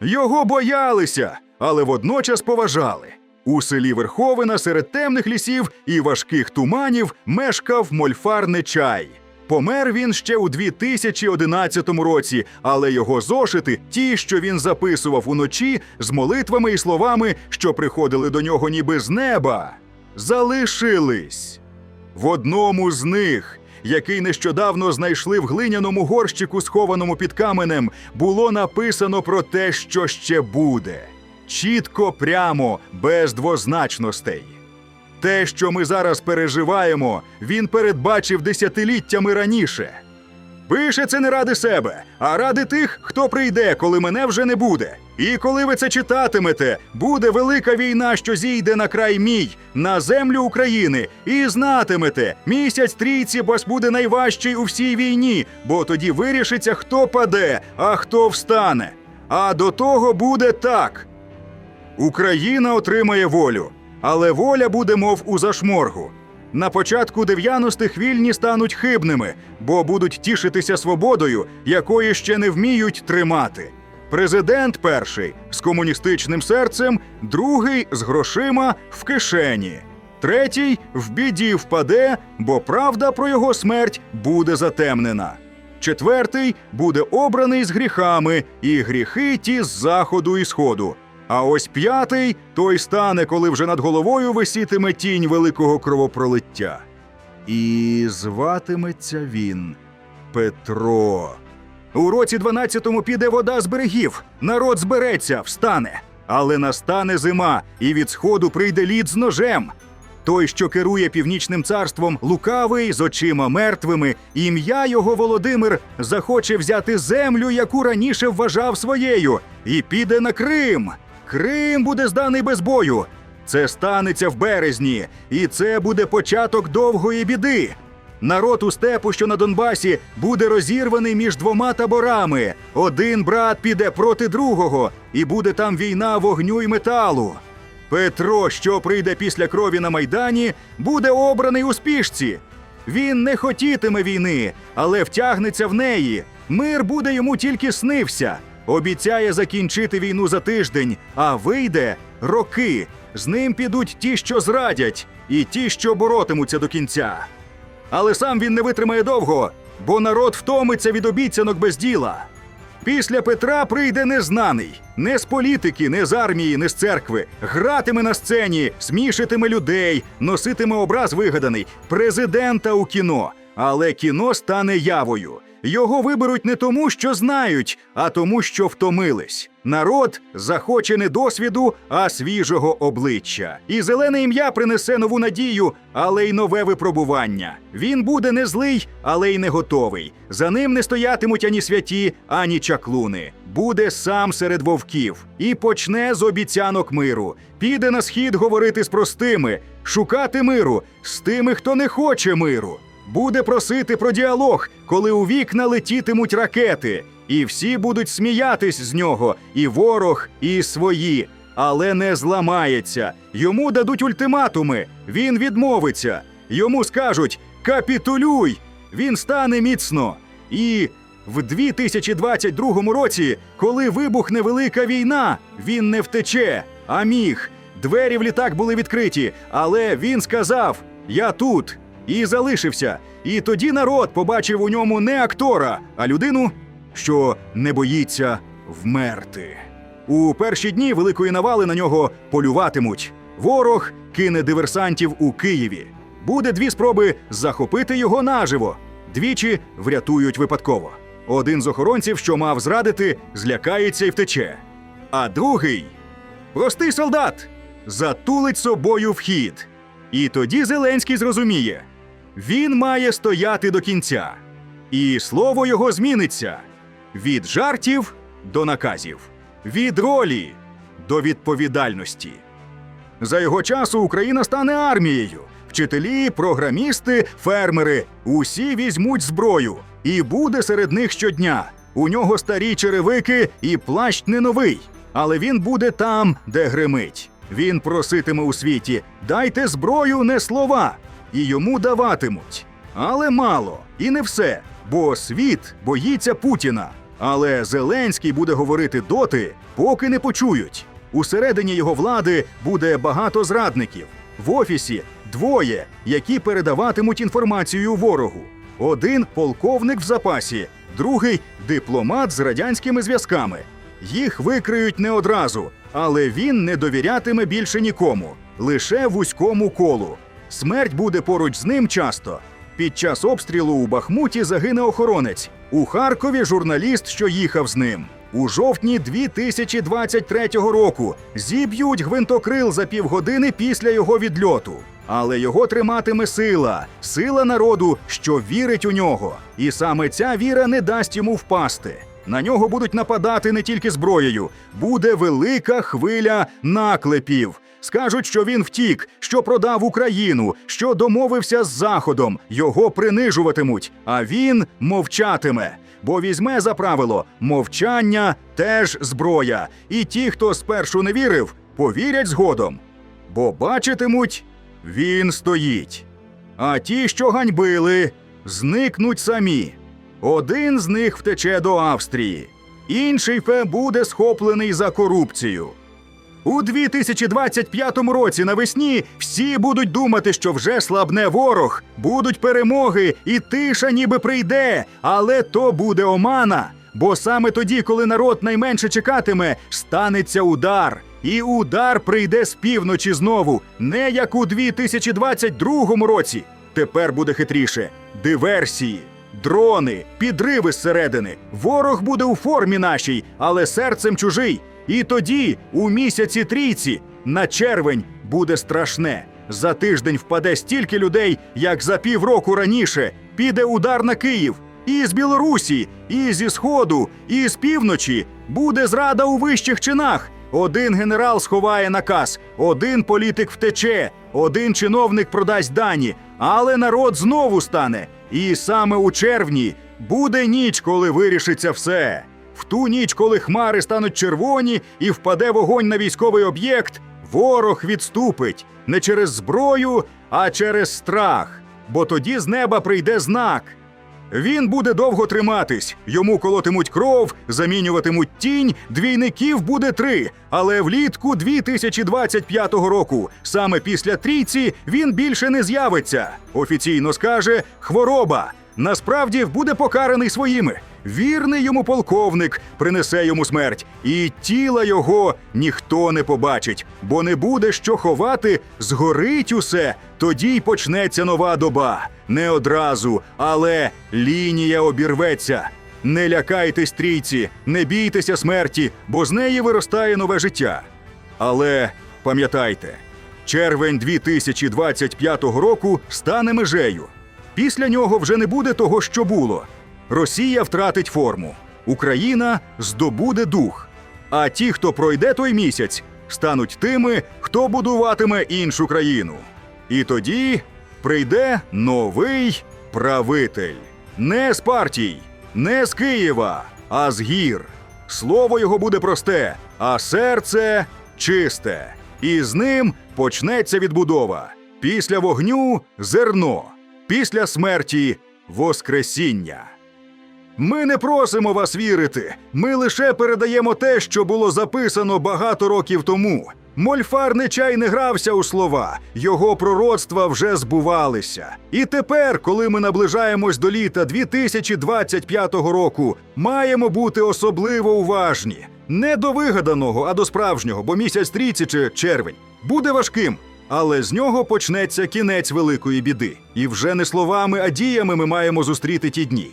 Його боялися, але водночас поважали. У селі Верховина серед темних лісів і важких туманів мешкав мольфар Нечай. Помер він ще у 2011 році, але його зошити, ті, що він записував уночі, з молитвами і словами, що приходили до нього ніби з неба, залишились. В одному з них, який нещодавно знайшли в глиняному горщику, схованому під каменем, було написано про те, що ще буде. Чітко, прямо, без двозначностей. Те, що ми зараз переживаємо, він передбачив десятиліттями раніше. Пише це не ради себе, а ради тих, хто прийде, коли мене вже не буде. І коли ви це читатимете, буде велика війна, що зійде на край мій, на землю України, і знатимете, місяць трійці вас буде найважчий у всій війні, бо тоді вирішиться, хто паде, а хто встане. А до того буде так. Україна отримає волю, але воля буде, мов у зашморгу. На початку 90-х вільні стануть хибними, бо будуть тішитися свободою, якої ще не вміють тримати. Президент перший з комуністичним серцем, другий з грошима в кишені, третій в біді впаде, бо правда про його смерть буде затемнена. Четвертий буде обраний з гріхами, і гріхи ті з заходу і сходу. А ось п'ятий той стане, коли вже над головою висітиме тінь великого кровопролиття. І зватиметься він Петро. У році 12-му піде вода з берегів, народ збереться, встане. Але настане зима, і від сходу прийде лід з ножем. Той, що керує північним царством, лукавий з очима мертвими, ім'я його Володимир захоче взяти землю, яку раніше вважав своєю, і піде на Крим. Крим буде зданий без бою. Це станеться в березні, і це буде початок довгої біди. Народ у степу, що на Донбасі, буде розірваний між двома таборами. Один брат піде проти другого, і буде там війна вогню й металу. Петро, що прийде після крові на майдані, буде обраний у спішці. Він не хотітиме війни, але втягнеться в неї. Мир буде йому тільки снився. Обіцяє закінчити війну за тиждень, а вийде роки. З ним підуть ті, що зрадять, і ті, що боротимуться до кінця. Але сам він не витримає довго, бо народ втомиться від обіцянок без діла. Після Петра прийде незнаний, не з політики, не з армії, не з церкви. Гратиме на сцені, смішитиме людей, носитиме образ вигаданий, президента у кіно. Але кіно стане явою. Його виберуть не тому, що знають, а тому, що втомились. Народ захоче не досвіду, а свіжого обличчя. І зелене ім'я принесе нову надію, але й нове випробування. Він буде не злий, але й не готовий. За ним не стоятимуть ані святі, ані чаклуни. Буде сам серед вовків і почне з обіцянок миру. Піде на схід говорити з простими, шукати миру з тими, хто не хоче миру. Буде просити про діалог, коли у вікна летітимуть ракети, і всі будуть сміятись з нього, і ворог, і свої, але не зламається. Йому дадуть ультиматуми, він відмовиться. Йому скажуть капітулюй, він стане міцно. І в 2022 році, коли вибухне велика війна, він не втече, а міг. Двері в літак були відкриті, але він сказав: Я тут і залишився. І тоді народ побачив у ньому не актора, а людину, що не боїться вмерти. У перші дні великої навали на нього полюватимуть. Ворог кине диверсантів у Києві. Буде дві спроби захопити його наживо. Двічі врятують випадково. Один з охоронців, що мав зрадити, злякається і втече. А другий простий солдат затулить собою вхід. І тоді Зеленський зрозуміє, він має стояти до кінця, і слово його зміниться від жартів до наказів, від ролі до відповідальності. За його часу Україна стане армією. Вчителі, програмісти, фермери усі візьмуть зброю, і буде серед них щодня. У нього старі черевики і плащ не новий, але він буде там, де гримить. Він проситиме у світі: дайте зброю, не слова, і йому даватимуть. Але мало, і не все, бо світ боїться Путіна. Але Зеленський буде говорити доти, поки не почують. Усередині його влади буде багато зрадників. В офісі двоє, які передаватимуть інформацію ворогу. Один полковник в запасі, другий дипломат з радянськими зв'язками. Їх викриють не одразу, але він не довірятиме більше нікому, лише вузькому колу. Смерть буде поруч з ним часто. Під час обстрілу у Бахмуті загине охоронець. У Харкові журналіст, що їхав з ним. У жовтні 2023 року зіб'ють гвинтокрил за півгодини після його відльоту. Але його триматиме сила, сила народу, що вірить у нього. І саме ця віра не дасть йому впасти. На нього будуть нападати не тільки зброєю, буде велика хвиля наклепів. Скажуть, що він втік, що продав Україну, що домовився з Заходом, його принижуватимуть, а він мовчатиме. Бо візьме за правило мовчання теж зброя. І ті, хто спершу не вірив, повірять згодом. Бо бачитимуть, він стоїть. А ті, що ганьбили, зникнуть самі. Один з них втече до Австрії, інший фе буде схоплений за корупцію. У 2025 році навесні всі будуть думати, що вже слабне ворог, будуть перемоги, і тиша ніби прийде, але то буде омана. Бо саме тоді, коли народ найменше чекатиме, станеться удар. І удар прийде з півночі знову, не як у 2022 році. Тепер буде хитріше. Диверсії, дрони, підриви зсередини. Ворог буде у формі нашій, але серцем чужий. І тоді, у місяці трійці, на червень буде страшне. За тиждень впаде стільки людей, як за півроку раніше. Піде удар на Київ. І з Білорусі, і зі Сходу, і з півночі буде зрада у вищих чинах. Один генерал сховає наказ, один політик втече, один чиновник продасть дані, але народ знову стане. І саме у червні буде ніч, коли вирішиться все. В ту ніч, коли хмари стануть червоні і впаде вогонь на військовий об'єкт, ворог відступить не через зброю, а через страх. Бо тоді з неба прийде знак. Він буде довго триматись, йому колотимуть кров, замінюватимуть тінь, двійників буде три. Але влітку 2025 року, саме після трійці, він більше не з'явиться. Офіційно скаже хвороба. Насправді буде покараний своїми. Вірний йому полковник принесе йому смерть, і тіла його ніхто не побачить, бо не буде що ховати, згорить усе. Тоді й почнеться нова доба. Не одразу, але лінія обірветься. Не лякайтесь трійці, не бійтеся смерті, бо з неї виростає нове життя. Але пам'ятайте, червень 2025 року стане межею. Після нього вже не буде того, що було. Росія втратить форму, Україна здобуде дух. А ті, хто пройде той місяць, стануть тими, хто будуватиме іншу країну. І тоді прийде новий правитель. Не з партій, не з Києва, а з гір. Слово його буде просте, а серце чисте. І з ним почнеться відбудова. Після вогню зерно, після смерті воскресіння. Ми не просимо вас вірити. Ми лише передаємо те, що було записано багато років тому. Мольфар Нечай не грався у слова, його пророцтва вже збувалися. І тепер, коли ми наближаємось до літа 2025 року, маємо бути особливо уважні. Не до вигаданого, а до справжнього, бо місяць трійці чи червень буде важким. Але з нього почнеться кінець великої біди. І вже не словами, а діями ми маємо зустріти ті дні.